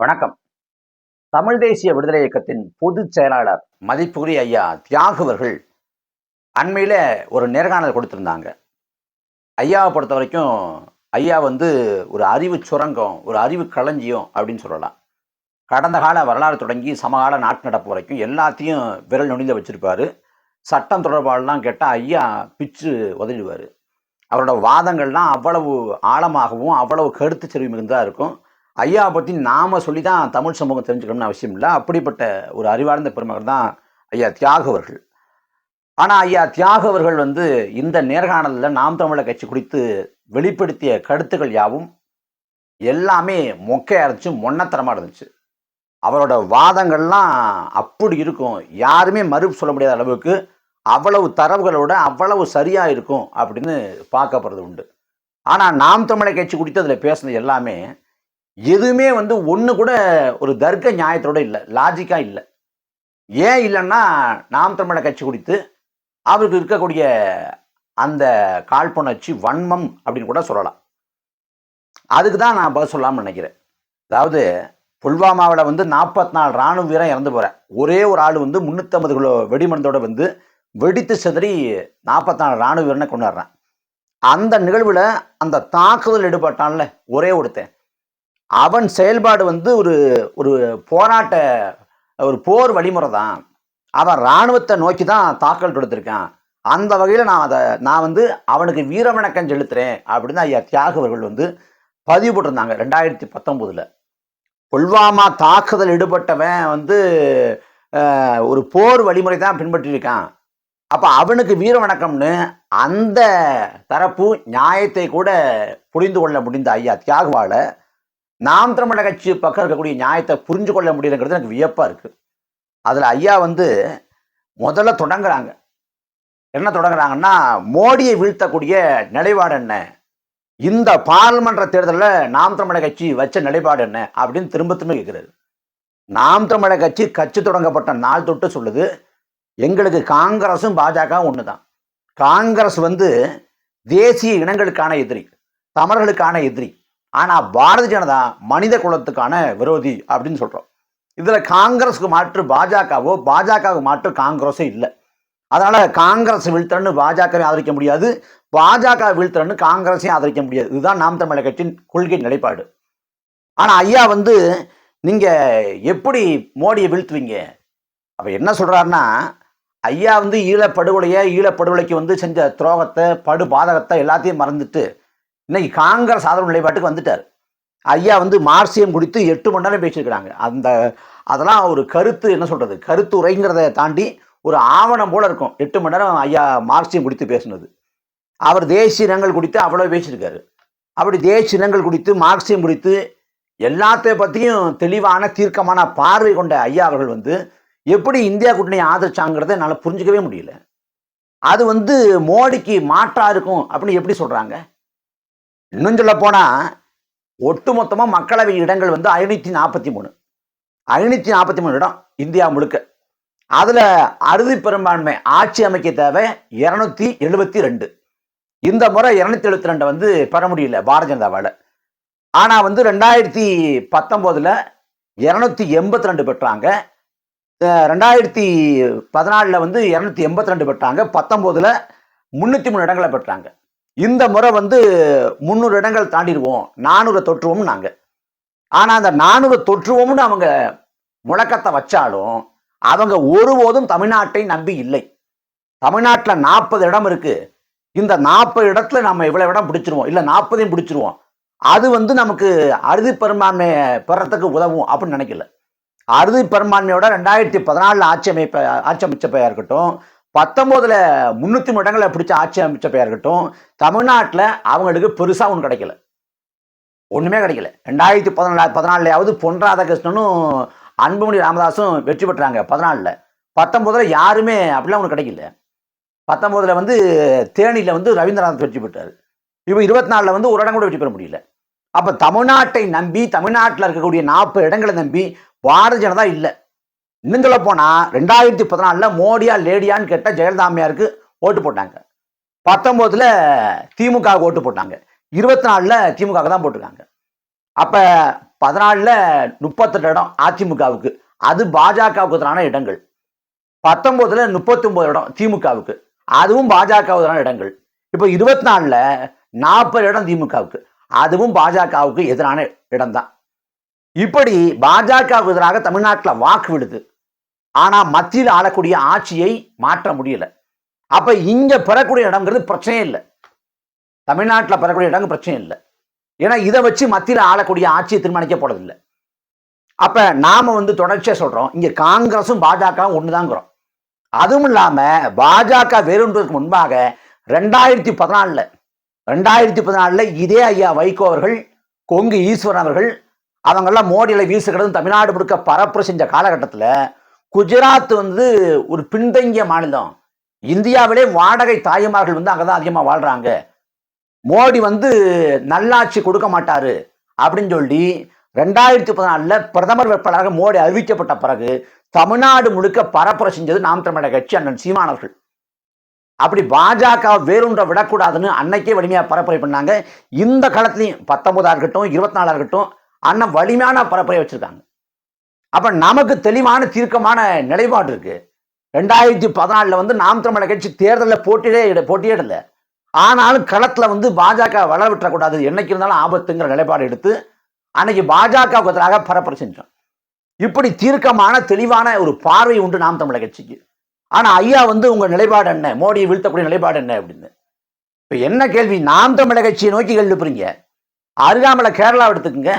வணக்கம். தமிழ் தேசிய விடுதலை இயக்கத்தின் பொதுச் செயலாளர் மதிப்புக்குரிய ஐயா தியாகுவர்கள் அண்மையில் ஒரு நேர்காணல் கொடுத்துருந்தாங்க. ஐயாவை பொறுத்த வரைக்கும் ஐயா வந்து ஒரு அறிவு சுரங்கம் ஒரு அறிவு களஞ்சியம் அப்படின்னு சொல்லலாம். கடந்த கால வரலாறு தொடங்கி சமகால நாட்டு நடப்பு வரைக்கும் எல்லாத்தையும் விரல் நுனியில் வச்சுருப்பார். சட்டம் தொடர்பாளெலாம் கேட்டால் ஐயா பிச்சு உதறிடுவார். அவரோட வாதங்கள்லாம் அவ்வளவு ஆழமாகவும் அவ்வளவு கருத்து செறிவு மிகுந்ததாக இருக்கும். ஐயாவை பற்றி நாம சொல்லி தான் தமிழ் சமூகம் தெரிஞ்சுக்கணும்னு அவசியம் இல்லை. அப்படிப்பட்ட ஒரு அறிவார்ந்த பெருமகன் தான் ஐயா தியாக அவர்கள். ஆனால் ஐயா தியாக அவர்கள் வந்து இந்த நேர்காணலில் நாம் தமிழர் கட்சி குறித்து வெளிப்படுத்திய கருத்துக்கள் யாவும் எல்லாமே மொக்கையாக இருந்துச்சு மொன்னத்தரமாக இருந்துச்சு. அவரோட வாதங்கள்லாம் அப்படி இருக்கும். யாருமே மறுப்பு சொல்ல முடியாத அளவுக்கு அவ்வளவு தரவுகளோட அவ்வளவு சரியாக இருக்கும் அப்படின்னு பார்க்கப்படுறது உண்டு. ஆனால் நாம் தமிழர் கட்சி குறித்து அதில் பேசுனது எல்லாமே எதுவுமே வந்து ஒன்று கூட ஒரு தர்க்க நியாயத்தோடு இல்லை லாஜிக்காக இல்லை. ஏன் இல்லைன்னா நாம் தமிழர் கட்சி குடித்து அவருக்கு இருக்கக்கூடிய அந்த காழ்ப்புணர்ச்சி வன்மம் அப்படின்னு கூட சொல்லலாம். அதுக்கு தான் நான் பதில் சொல்லாமல் நினைக்கிறேன். அதாவது புல்வாமாவில் வந்து நாற்பத்தி நாலு ராணுவ வீரன் இறந்து போகிறேன் ஒரே ஒரு ஆள் வந்து முந்நூற்றம்பது கிலோ வெடிமருந்தோட வந்து வெடித்து சிதறி நாற்பத்தி நாலு ராணுவ வீரனை கொண்டாடுறான். அந்த நிகழ்வில் அந்த தாக்குதல் ஈடுபட்டான்ல ஒரே ஒருத்தன். அவன் செயல்பாடு வந்து ஒரு ஒரு போராட்ட ஒரு போர் வழிமுறை தான் அவன் இராணுவத்தை நோக்கி தான் தாக்கல் தொடுத்திருக்கான். அந்த வகையில் நான் அதை நான் வந்து அவனுக்கு வீரவணக்கம் செலுத்துகிறேன் அப்படின்னு ஐயா தியாக அவர்கள் வந்து பதிவு போட்டிருந்தாங்க ரெண்டாயிரத்தி பத்தொம்போதில் புல்வாமா தாக்குதல் ஈடுபட்டவன் வந்து ஒரு போர் வழிமுறை தான் பின்பற்றியிருக்கான். அப்போ அவனுக்கு வீர வணக்கம்னு அந்த தரப்பு நியாயத்தை கூட புரிந்து கொள்ள முடிந்த ஐயா தியாகுவால நாம் தமிழக கட்சி பக்கம் இருக்கக்கூடிய நியாயத்தை புரிஞ்சு கொள்ள முடியலங்கிறது எனக்கு வியப்பாக இருக்குது அதில் ஐயா வந்து முதல்ல தொடங்குறாங்க. என்ன தொடங்குறாங்கன்னா மோடியை வீழ்த்தக்கூடிய நிலைப்பாடு என்ன? இந்த பாராளுமன்ற தேர்தலில் நாம் தமிழக கட்சி வச்ச நிலைப்பாடு என்ன? அப்படின்னு திரும்ப திரும்ப கேட்குறாரு நாம் தமிழக கட்சி கட்சி தொடங்கப்பட்ட நாள் தொட்டு சொல்லுது எங்களுக்கு காங்கிரஸும் பாஜகவும் ஒன்று தான் காங்கிரஸ் வந்து தேசிய இனங்களுக்கான எதிரி தமிழர்களுக்கான எதிரி. ஆனால் பாரதிய ஜனதா மனித குலத்துக்கான விரோதி அப்படின்னு சொல்கிறோம் இதில் காங்கிரஸுக்கு மாற்று பாஜகவோ பாஜகவுக்கு மாற்று காங்கிரஸோ இல்லை. அதனால் காங்கிரஸ் வீழ்த்தன்னு பாஜகவை ஆதரிக்க முடியாது. பாஜக வீழ்த்தன்னு காங்கிரஸையும் ஆதரிக்க முடியாது. இதுதான் நாம் தமிழக கட்சியின் கொள்கை நிலைப்பாடு. ஆனால் ஐயா வந்து நீங்கள் எப்படி மோடியை வீழ்த்துவீங்க? அவர் என்ன சொல்கிறாருன்னா ஐயா வந்து ஈழப்படுகொலையை ஈழப்படுகொலைக்கு வந்து செஞ்ச துரோகத்தை படு பாதகத்தை எல்லாத்தையும் மறந்துட்டு இன்னைக்கு காங்கிரஸ் ஆதரவு நிலைப்பாட்டுக்கு வந்துட்டார். ஐயா வந்து மார்சியம் குடித்து எட்டு மணி நேரம் பேசியிருக்கிறாங்க. அந்த அதெல்லாம் ஒரு கருத்து என்ன சொல்கிறது கருத்துரைங்கிறத தாண்டி ஒரு ஆவணம் போல் இருக்கும். எட்டு மணி நேரம் ஐயா மார்க்சியம் குறித்து பேசுனது. அவர் தேசிய இனங்கள் குறித்து அவ்வளோ பேசியிருக்காரு. அப்படி தேசிய இனங்கள் குறித்து மார்க்சியம் குறித்து எல்லாத்தை பற்றியும் தெளிவான தீர்க்கமான பார்வை கொண்ட ஐயா அவர்கள் வந்து எப்படி இந்தியா கூட்டணியை ஆதரிச்சாங்கிறத என்னால் புரிஞ்சிக்கவே முடியல. அது வந்து மோடிக்கு மாற்றா இருக்கும் அப்படின்னு எப்படி சொல்கிறாங்க இன்னும் சொல்ல போனால் ஒட்டுமொத்தமாக மக்களவை இடங்கள் வந்து ஐநூற்றி நாற்பத்தி மூணு. ஐநூற்றி நாற்பத்தி மூணு இடம் இந்தியா முழுக்க. அதில் அறுதி பெரும்பான்மை ஆட்சி அமைக்க தேவை இரநூத்தி எழுபத்தி ரெண்டு. இந்த முறை இரநூத்தி எழுபத்தி ரெண்டை வந்து பெற முடியல பாரதிய ஜனதாவால் ஆனால் வந்து ரெண்டாயிரத்தி பத்தொம்போதில் இரநூத்தி எண்பத்தி ரெண்டு பெற்றாங்க. ரெண்டாயிரத்தி பதினாலில் வந்து இரநூத்தி எண்பத்தி ரெண்டு பெற்றாங்க. பத்தொம்போதில் முந்நூற்றி மூணு இடங்களை பெற்றாங்க. இந்த முறை வந்து முந்நூறு இடங்கள் தாண்டிடுவோம். நானூறு தொற்றுவோம் நாங்கள் ஆனால் அந்த நானூறு தொற்றுவோம்னு அவங்க முழக்கத்தை வச்சாலும் அவங்க ஒருபோதும் தமிழ்நாட்டை நம்பி இல்லை. தமிழ்நாட்டில் நாற்பது இடம் இருக்கு. இந்த நாற்பது இடத்துல நம்ம இவ்வளோ இடம் பிடிச்சிருவோம். இல்லை நாற்பதையும் பிடிச்சிருவோம். அது வந்து நமக்கு அறுதி பெரும்பான்மை பெறத்துக்கு உதவும் அப்படின்னு நினைக்கல. அறுதி பெரும்பான்மையோட ரெண்டாயிரத்தி பதினாலில் ஆட்சி அமைப்ப ஆட்சி அமைச்சப்பையாக இருக்கட்டும் பத்தொம்போதில் முந்நூற்றி மடங்களை பிடிச்ச ஆட்சி அமைச்சப்பையா இருக்கட்டும் தமிழ்நாட்டில் அவங்களுக்கு பெருசாக ஒன்றும் கிடைக்கல. ஒன்றுமே கிடைக்கல. ரெண்டாயிரத்தி பதினாலு பதினாலையாவது பொன் ராதாகிருஷ்ணனும் அன்புமணி ராமதாஸும் வெற்றி பெற்றாங்க பதினாலில். பத்தொம்போதில் யாருமே அப்படிலாம் ஒன்று கிடைக்கல. பத்தொம்போதில் வந்து தேனியில் வந்து ரவீந்திரநாத் வெற்றி பெற்றார். இப்போ இருபத்தி நாலில் வந்து ஒரு இடம் கூட வெற்றி பெற முடியல. அப்போ தமிழ்நாட்டை நம்பி தமிழ்நாட்டில் இருக்கக்கூடிய நாற்பது இடங்களை நம்பி பாரதிய ஜனதா இல்லை. இன்னும் சொல்ல போனால் ரெண்டாயிரத்தி பதினாலில் மோடியா லேடியான்னு கேட்டால் ஜெயலலிதா அம்மையாருக்கு ஓட்டு போட்டாங்க. பத்தொம்போதில் திமுக ஓட்டு போட்டாங்க. இருபத்தி நாலில் திமுக தான் போட்டிருக்காங்க. அப்போ பதினாலில் முப்பத்தெட்டு இடம் அதிமுகவுக்கு. அது பாஜகவுக்கு எதிரான இடங்கள். பத்தொம்போதில் முப்பத்தொம்போது இடம் திமுகவுக்கு. அதுவும் பாஜகவுக்கு எதிரான இடங்கள். இப்போ இருபத்தி நாலில் நாற்பது இடம் திமுகவுக்கு. அதுவும் பாஜகவுக்கு எதிரான இடம்தான். இப்படி பாஜகவுக்கு எதிராக தமிழ்நாட்டில் வாக்கு விடுது ஆனால் மத்தியில் ஆளக்கூடிய ஆட்சியை மாற்ற முடியல. அப்போ இங்கே பெறக்கூடிய இடங்கிறது பிரச்சனையே இல்லை. தமிழ்நாட்டில் பெறக்கூடிய இடம் பிரச்சனை இல்லை. ஏன்னா இதை வச்சு மத்தியில் ஆளக்கூடிய ஆட்சியை தீர்மானிக்க போறதில்லை. அப்போ நாம் வந்து தொடர்ச்சியாக சொல்கிறோம் இங்கே காங்கிரஸும் பாஜகவும் ஒண்ணுதாங்கிறோம். அதுவும் இல்லாமல் பாஜக வேறுன்றதுக்கு முன்பாக ரெண்டாயிரத்தி பதினாலில் ரெண்டாயிரத்தி பதினாலில் இதே ஐயா வைகோ அவர்கள் கொங்கு ஈஸ்வரன் அவர்கள் அவங்கெல்லாம் மோடியில் வீசுகிறது தமிழ்நாடு முழுக்க பரப்புரை செஞ்ச காலகட்டத்தில் குஜராத் வந்து ஒரு பின்தங்கிய மாநிலம். இந்தியாவிலே வாடகை தாய்மார்கள் வந்து அங்கதான் அதிகமாக வாழ்றாங்க. மோடி வந்து நல்லாட்சி கொடுக்க மாட்டாரு அப்படின்னு சொல்லி ரெண்டாயிரத்தி பதினாலுல பிரதமர் வேட்பாளராக மோடி அறிவிக்கப்பட்ட பிறகு தமிழ்நாடு முழுக்க பரப்புரை செஞ்சது நாம் தமிழக கட்சி அண்ணன் சீமானவர்கள் அப்படி பாஜக வேறொன்றை விடக்கூடாதுன்னு அன்னைக்கே வலிமையா பரப்புரை பண்ணாங்க. இந்த காலத்துலையும் பத்தொன்பதா இருக்கட்டும் இருபத்தி நாலா இருக்கட்டும் அண்ணன் வலிமையான பரப்புரை வச்சிருக்காங்க. அப்போ நமக்கு தெளிவான தீர்க்கமான நிலைப்பாடு இருக்கு. ரெண்டாயிரத்தி பதினாலில் வந்து நாம் தமிழக கட்சி தேர்தலில் போட்டியிலே போட்டியிடல. ஆனாலும் களத்தில் வந்து பாஜக வளர விட்டுறக்கூடாது என்னைக்கு இருந்தாலும் ஆபத்துங்கிற நிலைப்பாடு எடுத்து அன்னைக்கு பாஜக எதிராக பரப்புரை செஞ்சோம். இப்படி தீர்க்கமான தெளிவான ஒரு பார்வை உண்டு நாம் தமிழக கட்சிக்கு. ஆனால் ஐயா வந்து உங்கள் நிலைப்பாடு என்ன? மோடியை வீழ்த்தக்கூடிய நிலைப்பாடு என்ன அப்படின்னு. இப்போ என்ன கேள்வி? நாம் தமிழக கட்சியை நோக்கி எழுப்புறீங்க. அருகாமலை கேரளா எடுத்துக்கங்க.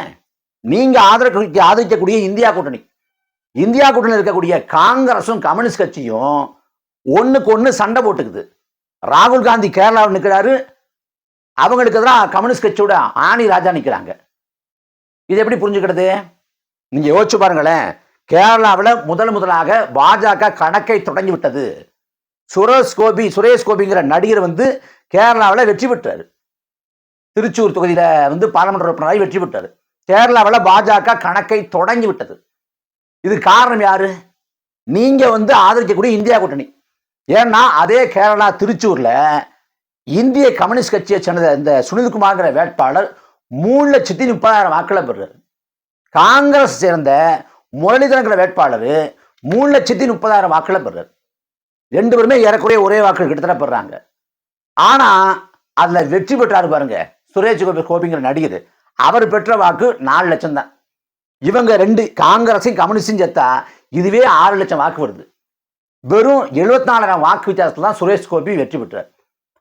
நீங்க ஆதரவு ஆதரிக்கக்கூடிய இந்தியா கூட்டணி. இந்தியா கூட்டணியில் இருக்கக்கூடிய காங்கிரஸும் கம்யூனிஸ்ட் கட்சியும் ஒண்ணுக்கு ஒன்று சண்டை போட்டுக்குது. ராகுல் காந்தி கேரளாவில் நிற்கிறாரு அவங்களுக்கு எதிராக கம்யூனிஸ்ட் கட்சியோட ஆணி ராஜா நிற்கிறாங்க இது எப்படி புரிஞ்சுக்கிறது? நீங்க யோசிச்சு பாருங்களேன். கேரளாவில் முதல் முதலாக பாஜக கணக்கை தொடங்கி விட்டது. சுரேஷ் கோபி சுரேஷ் கோபிங்கிற நடிகர் வந்து கேரளாவில் வெற்றி பெற்றார். திருச்சூர் தொகுதியில் வந்து பாராளுமன்ற உறுப்பினராக வெற்றி பெற்றார். கேரளாவில் பாஜக கணக்கை தொடங்கி விட்டது. இது காரணம் யாரு? நீங்க வந்து ஆதரிக்கக்கூடிய இந்தியா கூட்டணி. ஏன்னா அதே கேரளா திருச்சூர்ல இந்திய கம்யூனிஸ்ட் கட்சியை சேர்ந்த இந்த சுனில்குமார்ங்கிற வேட்பாளர் மூணு லட்சத்தி முப்பதாயிரம் வாக்களை பெறுறாரு. காங்கிரஸ் சேர்ந்த முரளிதரங்கிற வேட்பாளர் மூணு லட்சத்தி முப்பதாயிரம் வாக்களை பெறுறாரு. ரெண்டு பேருமே ஏறக்குறைய ஒரே வாக்கள் கிட்டத்தட்ட பெறாங்க ஆனா அதுல வெற்றி பெற்றாரு பாருங்க. சுரேஷ் கோபி கோபிங்கிற நடிகர். அவர் பெற்ற வாக்கு நாலு லட்சம் தான். இவங்க ரெண்டு காங்கிரஸையும் கம்யூனிஸ்டும் சேர்த்தா இதுவே ஆறு லட்சம் வாக்கு வருது. வெறும் எழுபத்தி நாலாயிரம் வாக்கு வித்தியாசத்தில் தான் சுரேஷ் கோபி வெற்றி பெற்றார்.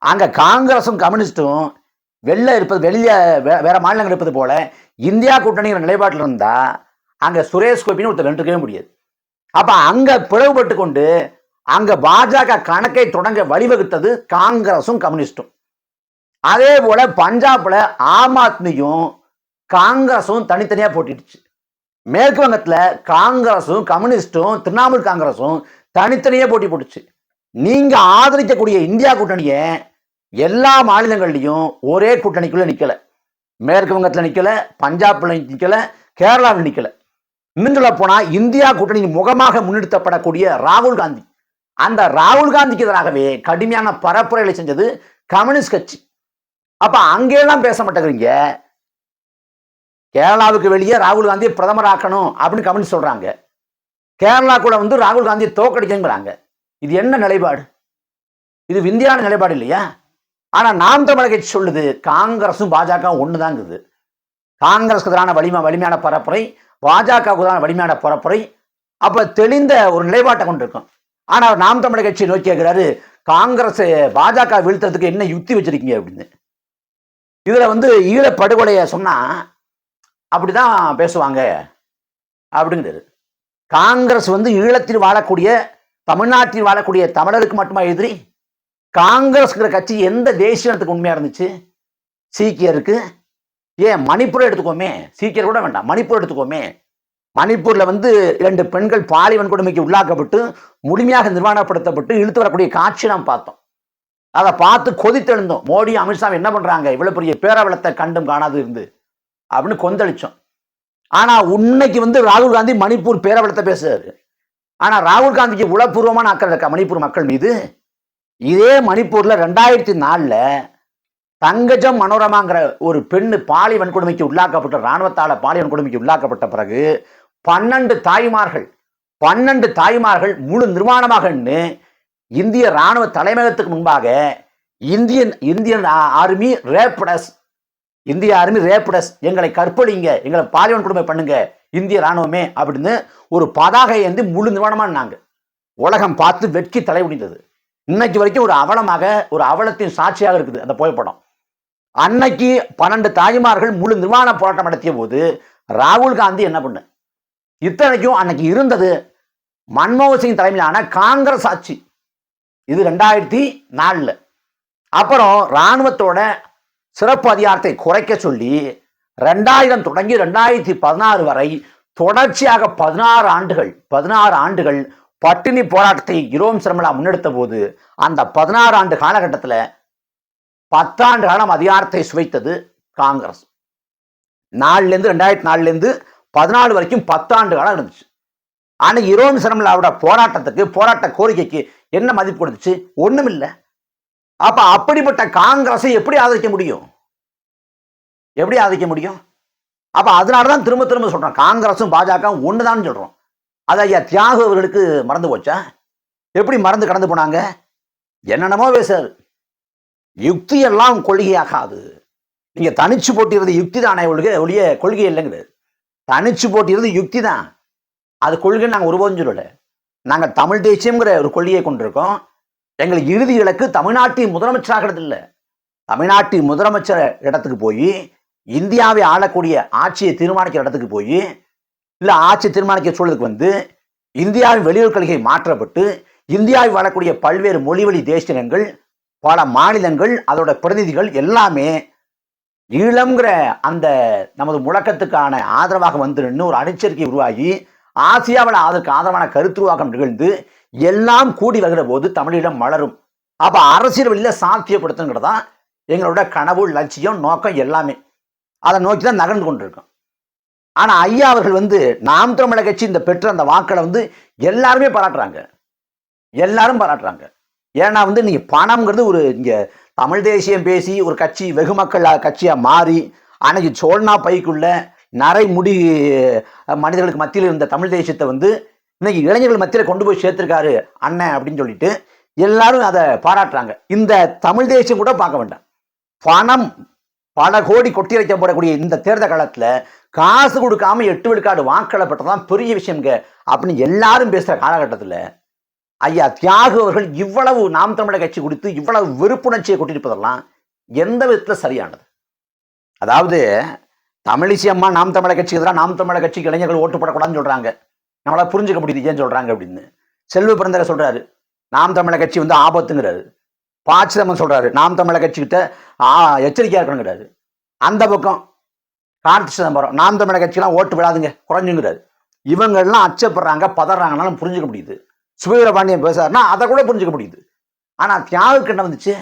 அங்கே காங்கிரஸும் கம்யூனிஸ்ட்டும் வெளில இருப்பது வெளியே வேற மாநிலங்கள் இருப்பது போல இந்தியா கூட்டணிங்கிற நிலைப்பாட்டில் இருந்தால் அங்கே சுரேஷ் கோபின்னு ஒருத்தர் வென்றுக்கவே முடியாது. அப்போ அங்கே பிளவுபட்டு கொண்டு அங்கே பாஜக கணக்கை தொடங்க வழிவகுத்தது காங்கிரஸும் கம்யூனிஸ்டும் அதே போல் பஞ்சாபில் ஆம் ஆத்மியும் காங்கிரஸும் தனித்தனியாக போட்டிடுச்சு. மேற்கு வங்கத்தில் காங்கிரஸும் கம்யூனிஸ்டும் திரிணாமுல் காங்கிரஸும் தனித்தனியே போட்டி போட்டுச்சு. நீங்கள் ஆதரிக்கக்கூடிய இந்தியா கூட்டணியை எல்லா மாநிலங்கள்லையும் ஒரே கூட்டணிக்குள்ளே நிற்கலை மேற்கு வங்கத்தில் நிற்கலை பஞ்சாப்ல நிற்கலை கேரளாவில் நிற்கலை இன்னும் சொல்ல போனால் இந்தியா கூட்டணியின் முகமாக முன்னெடுத்தப்படக்கூடிய ராகுல் காந்தி. அந்த ராகுல் காந்திக்கு எதிராகவே கடுமையான பரப்புரைகளை செஞ்சது கம்யூனிஸ்ட் கட்சி. அப்போ அங்கெல்லாம் பேச மாட்டேங்கிறீங்க. கேரளாவுக்கு வெளியே ராகுல் காந்தியை பிரதமர் ஆக்கணும் அப்படின்னு கமெண்ட் சொல்கிறாங்க கேரளா கூட வந்து ராகுல் காந்தியை தோக்கடிக்கங்கிறாங்க. இது என்ன நிலைப்பாடு? இது விந்தியான நிலைப்பாடு இல்லையா? ஆனால் நாம் தமிழக கட்சி சொல்லுது காங்கிரஸும் பாஜக ஒண்ணுதாங்குது. காங்கிரஸ்க்கு எதிரான வலிமை வலிமையான பரப்புரை பாஜகவுக்கு எதிரான வலிமையான பரப்புரை அப்போ தெளிந்த ஒரு நிலைப்பாட்டை கொண்டிருக்கும் ஆனால் நாம் தமிழக கட்சி நோக்கி கேட்கிறாரு காங்கிரஸ் பாஜக வீழ்த்துறதுக்கு என்ன யுக்தி வச்சிருக்கீங்க அப்படின்னு. இதில் வந்து ஈழப்படுகொலையை சொன்னால் அப்படிதான் பேசுவாங்க. அப்படிங்கிறது. காங்கிரஸ் வந்து ஈழத்தில் வாழக்கூடிய தமிழ்நாட்டில் வாழக்கூடிய தமிழருக்கு மட்டுமா எதிரி? காங்கிரஸ்ங்கிற கட்சி எந்த தேசியத்துக்கு உண்மையா இருந்துச்சு? சீக்கியருக்கு. ஏன் மணிப்பூர் எடுத்துக்கோமே? சீக்கியர் கூட வேண்டாம் மணிப்பூர் எடுத்துக்கோமே. மணிப்பூர்ல வந்து இரண்டு பெண்கள் பாலியல் கொடுமைக்கு உள்ளாக்கப்பட்டு முழுமையாக நிர்வாணப்படுத்தப்பட்டு இழுத்து வரக்கூடிய காட்சி நாம் பார்த்தோம். அதை பார்த்து கொதித்தெழுந்தோம். மோடி அமித்ஷா என்ன பண்றாங்க? இவ்வளவு பெரிய பேரவலத்தை கண்டும் காணாது இருந்து. அப்படின்னு கொந்தளிச்சோம். ஆனா உன்னைக்கு வந்து ராகுல் காந்தி மணிப்பூர் பேரவலத்தை பேசுறாரு. ஆனா ராகுல் காந்திக்கு உளப்பூர்வமான அக்கறை இருக்கா? மணிப்பூர் மக்கள் மீது? இதே மணிப்பூர்ல ரெண்டாயிரத்தி நாலுல தங்கஜம் மனோரமாங்கிற ஒரு பெண்ணு பாலி வன்கொடுமைக்கு உள்ளாக்கப்பட்ட இராணுவத்தால பாலி வன்கொடுமைக்கு உள்ளாக்கப்பட்ட பிறகு பன்னெண்டு தாய்மார்கள் பன்னெண்டு தாய்மார்கள் முழு நிர்வாணமாக இந்திய ராணுவ தலைமையகத்துக்கு முன்பாக இந்தியன் இந்தியன் ஆர்மி ரேப்டஸ் இந்திய ஆர்மி ரேப்டஸ் எங்களை கற்பழிங்க எங்களை பாலியல் கொடுமை பண்ணுங்க இந்திய ராணுவமே அப்படின்னு ஒரு பதாகை ஏந்தி முழு நிர்மாணமானாங்க உலகம் பார்த்து வெட்கி தலை குனிந்தது. இன்னைக்கு வரைக்கும் ஒரு அவலமாக ஒரு அவலத்தின் சாட்சியாக இருக்குது அந்த புகைப்படம். அன்னைக்கு பன்னெண்டு தாய்மார்கள் முழு நிர்வாண போராட்டம் நடத்திய போது ராகுல் காந்தி என்ன பண்ணு? இத்தனைக்கும் அன்னைக்கு இருந்தது மன்மோகன் சிங் தலைமையிலான காங்கிரஸ் ஆட்சி. இது ரெண்டாயிரத்தி நாலில். அப்புறம் இராணுவத்தோட சிறப்பு அதிகாரத்தை குறைக்க சொல்லி ரெண்டாயிரம் தொடங்கி ரெண்டாயிரத்தி பதினாறு வரை தொடர்ச்சியாக பதினாறு ஆண்டுகள் பதினாறு ஆண்டுகள் பட்டினி போராட்டத்தை இரோம் சிரமலா முன்னெடுத்த போது அந்த பதினாறு ஆண்டு காலகட்டத்தில் பத்தாண்டு காலம் அதிகாரத்தை சுவைத்தது காங்கிரஸ். நாலுலேருந்து ரெண்டாயிரத்தி நாலுலேருந்து பதினாலு வரைக்கும் பத்தாண்டு காலம் இருந்துச்சு. ஆனால் இரோம் சிரமலாவோட போராட்டத்துக்கு போராட்ட கோரிக்கைக்கு என்ன மதிப்பு கொடுத்துச்சு? ஒன்றும் இல்லை அப்போ அப்படிப்பட்ட காங்கிரஸை எப்படி ஆதரிக்க முடியும்? எப்படி ஆதரிக்க முடியும்? அப்போ அதனால தான் திரும்ப திரும்ப சொல்கிறோம் காங்கிரஸும் பாஜக ஒண்ணுதான் சொல்றோம். சொல்கிறோம் அது ஐயா தியாக அவர்களுக்கு மறந்து போச்சா? எப்படி மறந்து கடந்து போனாங்க? என்னென்னமோ பேசாரு யுக்தி எல்லாம் கொள்கையாகாது. நீங்க தனிச்சு போட்டிருந்த யுக்தி தானே ஒழிய ஒழிய கொள்கை இல்லைங்கிறது. தனிச்சு போட்டிருந்த யுக்தி தான் அது கொள்கைன்னு நாங்கள் ஒருபோதும் சொல்லலை. நாங்கள் தமிழ் தேசியம்ங்கிற ஒரு கொள்கையை கொண்டிருக்கோம். எங்கள் இறுதி இலக்கு தமிழ்நாட்டின் முதலமைச்சராகிறது இல்லை தமிழ்நாட்டின் முதலமைச்சர் இடத்துக்கு போய் இந்தியாவை ஆளக்கூடிய ஆட்சியை தீர்மானிக்கிற இடத்துக்கு போய் இல்லை ஆட்சி தீர்மானிக்க சூழலுக்கு வந்து இந்தியாவின் வெளியுறவு கொள்கை மாற்றப்பட்டு இந்தியாவில் வாழக்கூடிய பல்வேறு மொழிவழி தேசியங்கள் பல மாநிலங்கள் அதோட பிரதிநிதிகள் எல்லாமே ஈழம்ங்கிற அந்த நமது முழக்கத்துக்கான ஆதரவாக வந்து நின்று ஒரு அணிச்சரிக்கை உருவாகி ஆசியாவில் அதற்கு ஆதரவான கருத்துருவாக்கம் நிகழ்ந்து எல்லாம் கூடி வருகிற போது தமிழீழம் மலரும். அப்ப அரசியல் வழியில சாத்தியப்படுத்துங்கிறது தான் எங்களோட கனவு லட்சியம் நோக்கம் எல்லாமே. அதை நோக்கி தான் நகர்ந்து கொண்டிருக்கோம். ஆனா ஐயா அவர்கள் வந்து நாம் தமிழக கட்சி இந்த பெற்ற அந்த வாக்களை வந்து எல்லாருமே பாராட்டுறாங்க. எல்லாரும் பாராட்டுறாங்க. ஏன்னா வந்து நீங்க பணம்ங்கிறது ஒரு இங்க தமிழ் தேசியம் பேசி ஒரு கட்சி வெகு மக்கள் கட்சியா மாறி அன்னைக்கு சோழனா பைக்குள்ள நரை முடி மனிதர்களுக்கு மத்தியில் இருந்த தமிழ் தேசியத்தை வந்து இன்னைக்கு இளைஞர்கள் மத்தியில் கொண்டு போய் சேர்த்திருக்காரு அண்ணன் அப்படின்னு சொல்லிட்டு எல்லாரும் அதை பாராட்டுறாங்க. இந்த தமிழ் தேசியம் கூட பார்க்க வேண்டாம். பணம் பல கோடி கொட்டி வைக்கப்படக்கூடிய இந்த தேர்தல் காலத்தில் காசு கொடுக்காம எட்டு விழுக்காடு வாக்களை பெற்றதான் பெரிய விஷயம்ங்க. அப்படின்னு எல்லாரும் பேசுகிற காலகட்டத்தில் ஐயா தியாக அவர்கள் இவ்வளவு நாம் தமிழர் கட்சி குறித்து இவ்வளவு வெறுப்புணர்ச்சியை கொட்டியிருப்பதெல்லாம் எந்த விதத்தில் சரியானது? அதாவது தமிழிசை அம்மா நாம் தமிழக கட்சிக்கு எதிராக நாம் தமிழக கட்சிக்கு இளைஞர்கள் ஓட்டு போடக்கூடாதுன்னு சொல்கிறாங்க நம்மளால் புரிஞ்சுக்க முடியுது ஏன் சொல்கிறாங்க அப்படின்னு. செல்வ பிறந்தரை சொல்கிறாரு நாம் தமிழர் கட்சி வந்து ஆபத்துங்கிறாரு. பாச்சிதம்மன் சொல்கிறாரு நாம் தமிழர் கட்சிக்கிட்ட எச்சரிக்கையாக இருக்கணுங்கிறாரு. அந்த பக்கம் கார்த்தி சிதம்பரம் நாம் தமிழர் கட்சிலாம் ஓட்டு விடாதுங்க குறைஞ்சுங்கிறாரு. இவங்கெல்லாம் அச்சப்படுறாங்க பதறாங்கனாலும் புரிஞ்சுக்க முடியுது. சுபீரபாண்டியன் பேசுறாருன்னா அதை கூட புரிஞ்சுக்க முடியுது. ஆனால் தியாகுக்கு என்ன வந்துச்சு?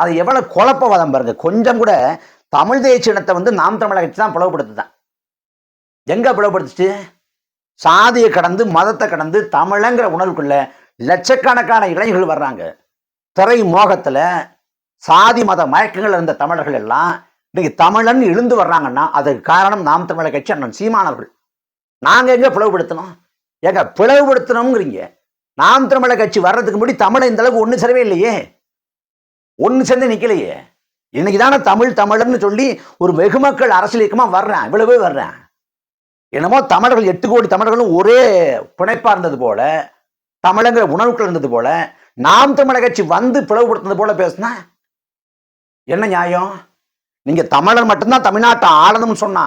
அது எவ்வளோ குழப்பவாதம் பாருங்க. கொஞ்சம் கூட தமிழ் தேசிய இனத்தை வந்து நாம் தமிழக கட்சி தான் பிளவுபடுத்துதான் எங்கே பிளவுபடுத்துச்சு? சாதியை கடந்து மதத்தை கடந்து தமிழங்கிற உணர்வுக்குள்ள லட்சக்கணக்கான இளைஞர்கள் வர்றாங்க. திரை மோகத்துல சாதி மத மயக்கங்கள் இருந்த தமிழர்கள் எல்லாம் இன்னைக்கு தமிழன் எழுந்து வர்றாங்கன்னா அதுக்கு காரணம் நாம் தமிழக கட்சி அண்ணன் சீமானவர்கள் நாங்க எங்க பிளவுபடுத்தணும்? ஏங்க பிளவுபடுத்தணுங்கிறீங்க நாம் தமிழக கட்சி வர்றதுக்கு முன்னாடி தமிழை இந்த அளவுக்கு ஒன்று சேரவே இல்லையே. ஒன்று சேர்ந்து நிக்கலையே. இன்னைக்கு தானே தமிழ் தமிழர்னு சொல்லி ஒரு வெகுமக்கள் அரசியல் இயக்கமா வர்றேன் இவ்வளவு வர்றேன். என்னமோ தமிழர்கள் எட்டு கோடி தமிழர்களும் ஒரே பிணைப்பாக இருந்தது போல தமிழங்கிற உணர்வுகள் இருந்தது போல நாம் தமிழக கட்சி வந்து பிளவுபடுத்தினது போல பேசுனா என்ன நியாயம்? நீங்க தமிழர் மட்டும்தான் தமிழ்நாட்டை ஆளணும்னு சொன்னா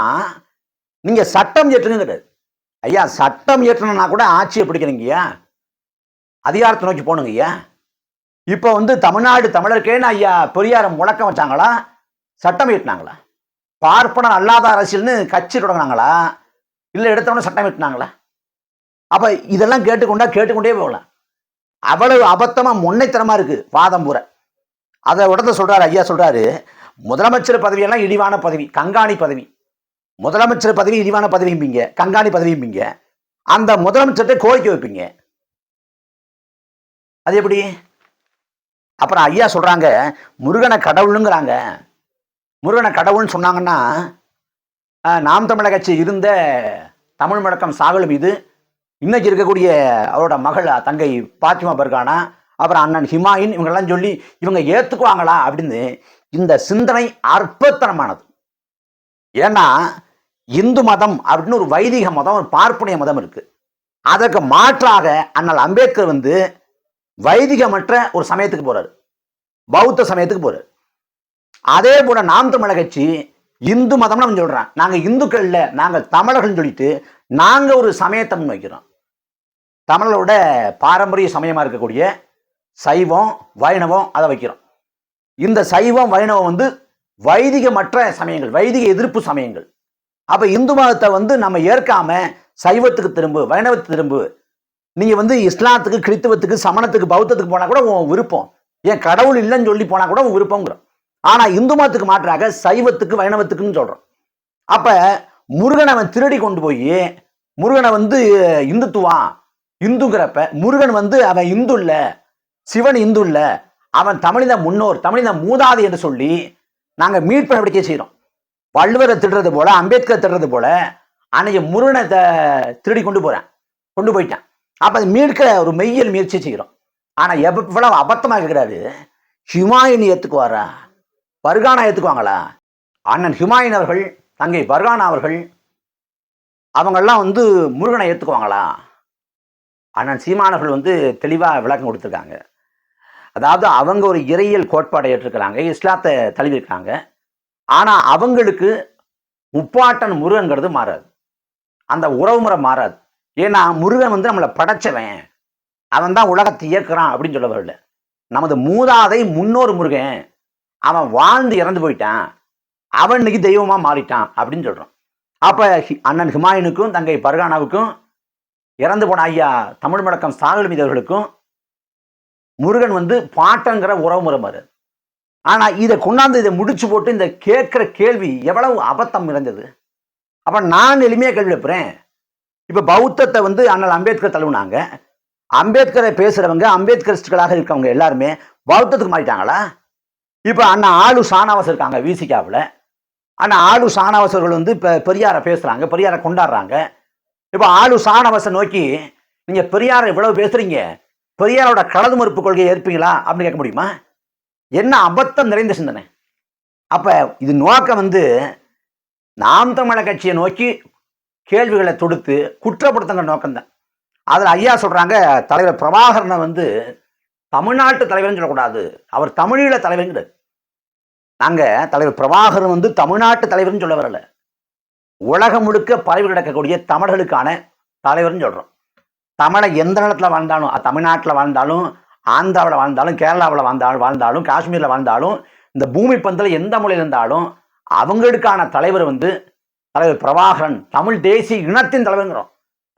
நீங்க சட்டம் இயற்றுங்கிறது ஐயா சட்டம் இயற்றணும்னா கூட ஆட்சியை பிடிக்கிறீங்கய்யா அதிகாரத்தை நோக்கி போகணுங்க ஐயா. இப்போ வந்து தமிழ்நாடு தமிழருக்கேன்னு ஐயா பெரியார முழக்கம் வச்சாங்களா? சட்டம் இயற்றினாங்களா? பார்ப்பனர் அல்லாத அரசியல்னு கட்சி தொடங்கினாங்களா? இல்லை எடுத்தவொடனே சட்டம் இயற்றினாங்களா அப்போ இதெல்லாம் கேட்டுக்கொண்டா கேட்டுக்கொண்டே போகலாம். அவ்வளவு அபத்தமாக முன்னைத்தனமாக இருக்குது வாதம் பூரா. அதை உடத்த சொல்கிறாரு ஐயா சொல்கிறாரு முதலமைச்சர் பதவியெல்லாம் இழிவான பதவி கண்காணி பதவி. முதலமைச்சர் பதவி இழிவான பதவிம்பிங்க கண்காணி பதவிம்பிங்க அந்த முதலமைச்சர்கிட்ட கோரிக்கை வைப்பீங்க. அது எப்படி? அப்புறம் ஐயா சொல்கிறாங்க முருகனை கடவுளுங்கிறாங்க முருகனை கடவுள்னு சொன்னாங்கன்னா நாம் தமிழக கட்சி இருந்த தமிழ் முழக்கம் சாகலும் இது. இன்னைக்கு இருக்கக்கூடிய அவரோட மகள் தங்கை பாத்திமா பர்கானா அப்புறம் அண்ணன் ஹிமாயின் இவங்கெல்லாம் சொல்லி இவங்க ஏற்றுக்குவாங்களா அப்படின்னு இந்த சிந்தனை அற்பத்தனமானது. ஏன்னா இந்து மதம் அப்படின்னு ஒரு வைதிக மதம் ஒரு பார்ப்பனிய மதம் இருக்கு. அதற்கு மாற்றாக அண்ணல் அம்பேத்கர் வந்து வைதிகமற்ற ஒரு சமயத்துக்கு போறாரு. பௌத்த சமயத்துக்கு போறாரு. அதே போல நாம் தமிழக கட்சி இந்து மதம்னு அவன் சொல்றான். நாங்க இந்துக்கள்ல நாங்கள் நாங்க சொல்லிட்டு நாங்க ஒரு சமயத்தை முன் வைக்கிறோம் தமிழரோட பாரம்பரிய சமயமா இருக்கக்கூடிய சைவம் வைணவம் அதை வைக்கிறோம். இந்த சைவம் வைணவம் வந்து வைதிகமற்ற சமயங்கள் வைதிக எதிர்ப்பு சமயங்கள். அப்ப இந்து மதத்தை வந்து நம்ம ஏற்காம சைவத்துக்கு திரும்பு வைணவத்துக்கு திரும்பு நீங்க வந்து இஸ்லாத்துக்கு கிறித்துவத்துக்கு சமணத்துக்கு பௌத்தத்துக்கு போனா கூட உன் விருப்பம். ஏன் கடவுள் இல்லைன்னு சொல்லி போனா கூட உன் விருப்பங்கிறோம் ஆனா இந்து மதத்துக்கு மாற்றாக சைவத்துக்கு வைணவத்துக்குன்னு சொல்றோம். அப்ப முருகனை அவன் திருடி கொண்டு போய் முருகனை வந்து இந்துத்துவான். இந்துங்கிறப்ப முருகன் வந்து அவன் இந்து இல்ல சிவன் இந்து இல்ல அவன் தமிழின முன்னோர் தமிழின மூதாதி என்று சொல்லி நாங்க மீட் நடவடிக்கை செய்யறோம் வள்ளுவரை திடுறது போல அம்பேத்கர் திடுறது போல அன்னைக்கு முருகனை த- திருடி கொண்டு போறேன். கொண்டு போயிட்டான். அப்ப அது மீட்க ஒரு மெய்யல் முயற்சி செய்கிறோம் ஆனா எவ்வளவு அபத்தமா இருக்கிறாரு? ஹிமாயினி ஏத்துக்குவாரா? பர்கானா ஏற்றுக்குவாங்களா அண்ணன் ஹிமாயின் அவர்கள் தங்கை பர்கானா அவர்கள் அவங்கெல்லாம் வந்து முருகனை ஏற்றுக்குவாங்களா அண்ணன் சீமானவர்கள் வந்து தெளிவாக விளக்கம் கொடுத்துருக்காங்க. அதாவது அவங்க ஒரு இறையியல் கோட்பாடை ஏற்றுக்கிறாங்க இஸ்லாத்தை தழுவிருக்கிறாங்க ஆனால் அவங்களுக்கு முப்பாட்டன் முருகன்கிறது மாறாது. அந்த உறவுமுறை மாறாது. ஏன்னா முருகன் வந்து நம்மளை படைச்சவன். அவன் தான் உலகத்தை இயக்குறான் அப்படின்னு சொல்ல வரல நமது மூதாதை முன்னோர் முருகன். அவன் வாழ்ந்து இறந்து போயிட்டான். அவன் இன்னைக்கு தெய்வமாக மாறிட்டான் அப்படின்னு சொல்கிறான் அப்போ ஹி- அண்ணன் ஹிமாயனுக்கும் தங்கை பர்கானாவுக்கும் இறந்து போன ஐயா தமிழ் முழக்கம் சாகல் மீதவர்களுக்கும் முருகன் வந்து பாட்டங்கிற உறவுமுறை மாறு ஆனால் இதை கொண்டாந்து இதை முடிச்சு போட்டு இந்த கேட்குற கேள்வி எவ்வளவு அபத்தம் இறந்தது அப்போ நான் எளிமையாக கேள்வி வைக்கிறேன் இப்போ பௌத்தத்தை வந்து அண்ணல் அம்பேத்கர் தழுவுனாங்க. அம்பேத்கரை பேசுகிறவங்க அம்பேத்கரிஸ்டுகளாக இருக்கவங்க எல்லாருமே பௌத்தத்துக்கு மாறிட்டாங்களா? இப்போ அண்ணா ஆளு சாணாவஸ் இருக்காங்க விசிகாவில். அண்ணா ஆளு சாணாவசர்கள் வந்து இப்போ பெரியாரை பேசுகிறாங்க பெரியாரை கொண்டாடுறாங்க. இப்போ ஆளு சாணவசை நோக்கி நீங்கள் பெரியாரை இவ்வளவு பேசுகிறீங்க பெரியாரோட கடது மறுப்பு கொள்கையை ஏற்பீங்களா அப்படின்னு கேட்க முடியுமா? என்ன அபத்தம் நிறைந்த சிந்தனை. அப்போ இது நோக்கம் வந்து நாம் தமிழர் கட்சியை நோக்கி கேள்விகளை தொடுத்து குற்றப்படுத்துங்கிற நோக்கம்தான் அதில் ஐயா சொல்கிறாங்க தலைவர் பிரபாகரனை வந்து தமிழ்நாட்டு தலைவர்னு சொல்லக்கூடாது. அவர் தமிழீழ தலைவர்ங்கிறார். நாங்கள் தலைவர் பிரபாகரன் வந்து தமிழ்நாட்டு தலைவர்னு சொல்ல வரல. உலகம் முழுக்க பரவி கிடக்கக்கூடிய தமிழர்களுக்கான தலைவர்னு சொல்கிறோம் தமிழை எந்த நிலத்தில் வாழ்ந்தாலும் தமிழ்நாட்டில் வாழ்ந்தாலும் ஆந்திராவில் வாழ்ந்தாலும் கேரளாவில் வாழ்ந்தாலும் வாழ்ந்தாலும் காஷ்மீரில் வாழ்ந்தாலும் இந்த பூமி பந்தில் எந்த மொழியில் இருந்தாலும் அவங்களுக்கான தலைவர் வந்து தலைவர் பிரபாகரன். தமிழ் தேசிய இனத்தின் தலைவருங்கிறோம்.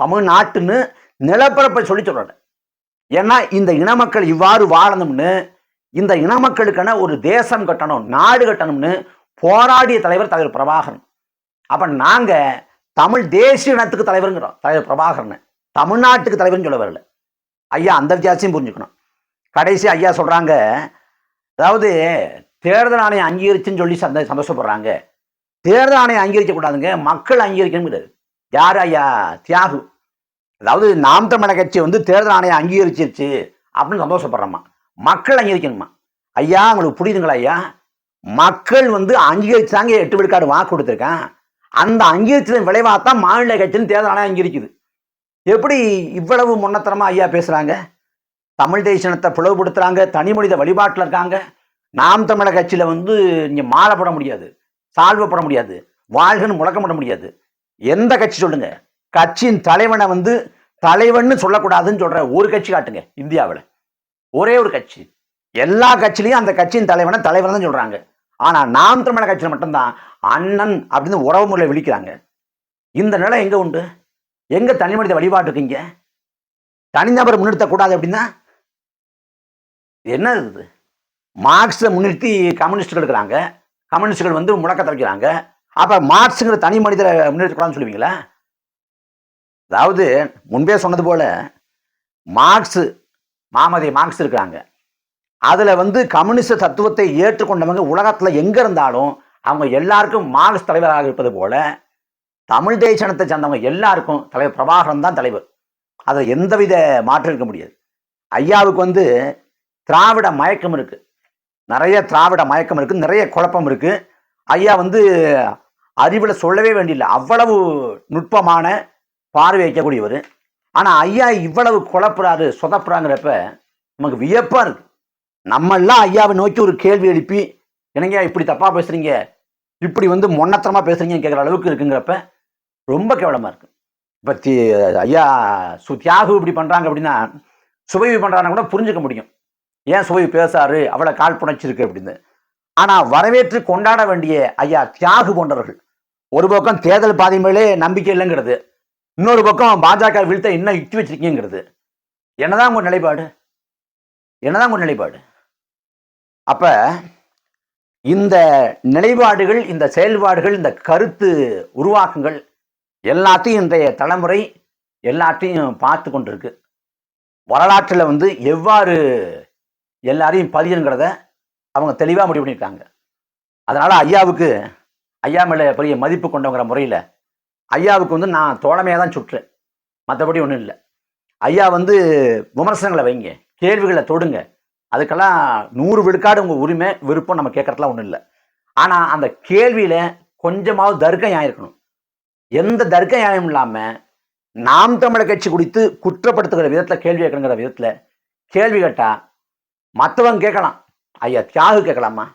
தமிழ்நாட்டுன்னு நிலப்பரப்பை சொல்லி சொல்கிறாங்க ஏன்னா இந்த இன மக்கள் இவ்வாறு வாழணும்னு இந்த இன மக்களுக்கான ஒரு தேசம் கட்டணும் நாடு கட்டணும்னு போராடிய தலைவர் தலைவர் பிரபாகரன். அப்போ நாங்கள் தமிழ் தேசிய இனத்துக்கு தலைவருங்கிறோம் தலைவர் பிரபாகரன். தமிழ்நாட்டுக்கு தலைவர்னு சொல்ல வரல. ஐயா அந்த வித்தியாசத்தையும் புரிஞ்சுக்கணும். கடைசி ஐயா சொல்கிறாங்க அதாவது தேர்தல் ஆணையம் அங்கீகரிச்சுன்னு சொல்லி சந்த சந்தோஷப்படுறாங்க. தேர்தல் ஆணையம் அங்கீகரிக்க கூடாதுங்க மக்கள் அங்கீகரிக்கணும் யார் ஐயா? தியாகு. அதாவது நாம் தமிழர் கட்சி வந்து தேர்தல் ஆணையம் அங்கீகரிச்சிருச்சு அப்படின்னு சந்தோஷப்படுறோம்மா. மக்கள் அங்கீகரிக்கணுமா? ஐயா உங்களுக்கு புரியுதுங்களா ஐயா? மக்கள் வந்து அங்கீகரிச்சாங்க எட்டு விழுக்காடு வாக்கு கொடுத்துருக்கேன். அந்த அங்கீகரிச்சதன் விளைவாகத்தான் மாநில கட்சின்னு தேர்தல் ஆணையம் அங்கீகரிக்குது. எப்படி இவ்வளவு முன்னத்தனமாக ஐயா பேசுகிறாங்க தமிழ் தேசியனத்தை பிளவுபடுத்துகிறாங்க தனி மனித வழிபாட்டில் இருக்காங்க. நாம் தமிழக கட்சியில் வந்து இங்கே மாலை போட முடியாது சால்வை போட முடியாது வாழ்கன்னு முழக்கம் போட முடியாது. எந்த கட்சி சொல்லுங்க? கட்சியின் தலைவனை வந்து தலைவன்னு சொல்லக்கூடாதுன்னு சொல்ற ஒரு கட்சி காட்டுங்க இந்தியாவில். ஒரே ஒரு கட்சி. எல்லா கட்சியிலையும் அந்த கட்சியின் தலைவனை தலைவன் தான் சொல்கிறாங்க ஆனால் நாம் திருமண கட்சியில் மட்டும்தான் அண்ணன் அப்படின்னு உறவு முறையில் விழிக்கிறாங்க. இந்த நிலை எங்கே உண்டு? எங்கே தனி மனித வழிபாடு இருக்கீங்க தனிநபர் முன்னிறுத்தக்கூடாது அப்படின்னா? என்ன இது? மார்க்ஸை முன்னிறுத்தி கம்யூனிஸ்டுகள் இருக்கிறாங்க. கம்யூனிஸ்டுகள் வந்து முழக்கத்தை வைக்கிறாங்க. அப்போ மார்க்ஸுங்கிற தனி மனிதரை முன்னிறுத்தக்கூடாதுன்னு சொல்லுவீங்களா? அதாவது முன்பே சொன்னது போல மார்க்ஸ் மாமதி மார்க்ஸ் இருக்கிறாங்க. அதில் வந்து கம்யூனிஸ்ட் தத்துவத்தை ஏற்றுக்கொண்டவங்க உலகத்தில் எங்கே இருந்தாலும் அவங்க எல்லாருக்கும் மார்க்ஸ் தலைவராக இருப்பது போல தமிழ் தேசனத்தை சேர்ந்தவங்க எல்லாருக்கும் தலைவர் பிரபாகரன் தான் தலைவர். அதை எந்தவித மாற்றம் இருக்க முடியாது. ஐயாவுக்கு வந்து திராவிட மயக்கம் இருக்குது நிறைய திராவிட மயக்கம் இருக்குது நிறைய குழப்பம் இருக்குது ஐயா வந்து அறிவில் சொல்லவே வேண்டியில்லை அவ்வளவு நுட்பமான பார்வை வைக்கக்கூடியவர். ஆனால் ஐயா இவ்வளவு குழப்புறாரு சொதப்புறாங்கிறப்ப நமக்கு வியப்பாக இருக்கு. நம்மெல்லாம் ஐயாவை நோக்கி ஒரு கேள்வி எழுப்பி என்னங்க இப்படி தப்பாக பேசுகிறீங்க இப்படி வந்து மொன்னத்தனமாக பேசுகிறீங்கன்னு கேட்குற அளவுக்கு இருக்குங்கிறப்ப ரொம்ப கேவலமாக இருக்கு. இப்போ தி ஐயா சு தியாகு இப்படி பண்ணுறாங்க அப்படின்னா சுவைவு பண்ணுறாங்க கூட புரிஞ்சுக்க முடியும். ஏன் சுபவி பேசாரு? அவ்வளோ கால் புணச்சிருக்கு அப்படின்னு. ஆனால் வரவேற்று கொண்டாட வேண்டிய ஐயா தியாகு போன்றவர்கள் ஒரு பக்கம் தேர்தல் பாதை மேலே நம்பிக்கை இல்லைங்கிறது இன்னொரு பக்கம் பாஜக வீழ்த்த இன்னும் இட்டு வச்சிருக்கீங்கிறது? என்னதான் உங்கள் நிலைப்பாடு? என்னதான் உங்கள் நிலைப்பாடு? அப்ப இந்த நிலைப்பாடுகள் இந்த செயல்பாடுகள் இந்த கருத்து உருவாக்கங்கள் எல்லாத்தையும் இன்றைய தலைமுறை எல்லாத்தையும் பார்த்து கொண்டிருக்கு. வரலாற்றில் வந்து எவ்வாறு எல்லாரையும் பதியுங்கிறத அவங்க தெளிவாக முடிவு பண்ணியிருக்காங்க. அதனால் ஐயாவுக்கு ஐயா மேலே பெரிய மதிப்பு கொண்டவங்கிற முறையில் ஐயாவுக்கு வந்து நான் தோழமையாக தான் சுட்டுறேன் மற்றபடி ஒன்றும் இல்லை. ஐயா வந்து விமர்சனங்களை வைங்க. கேள்விகளை தொடுங்க. அதுக்கெல்லாம் நூறு விழுக்காடு உங்கள் உரிமை விருப்பம் நம்ம கேட்கறதுலாம் ஒன்றும் இல்லை. ஆனால் அந்த கேள்வியில் கொஞ்சமாவது தர்க்க நியாயம் இருக்கணும். எந்த தர்க்க நியாயம் இல்லாமல் நாம் தமிழர் கட்சி குறித்து குற்றப்படுத்துகிற விதத்தில் கேள்வி கேட்கணுங்கிற விதத்தில் கேள்வி கேட்டால் மற்றவங்க கேட்கலாம். ஐயா தியாகு கேட்கலாமா?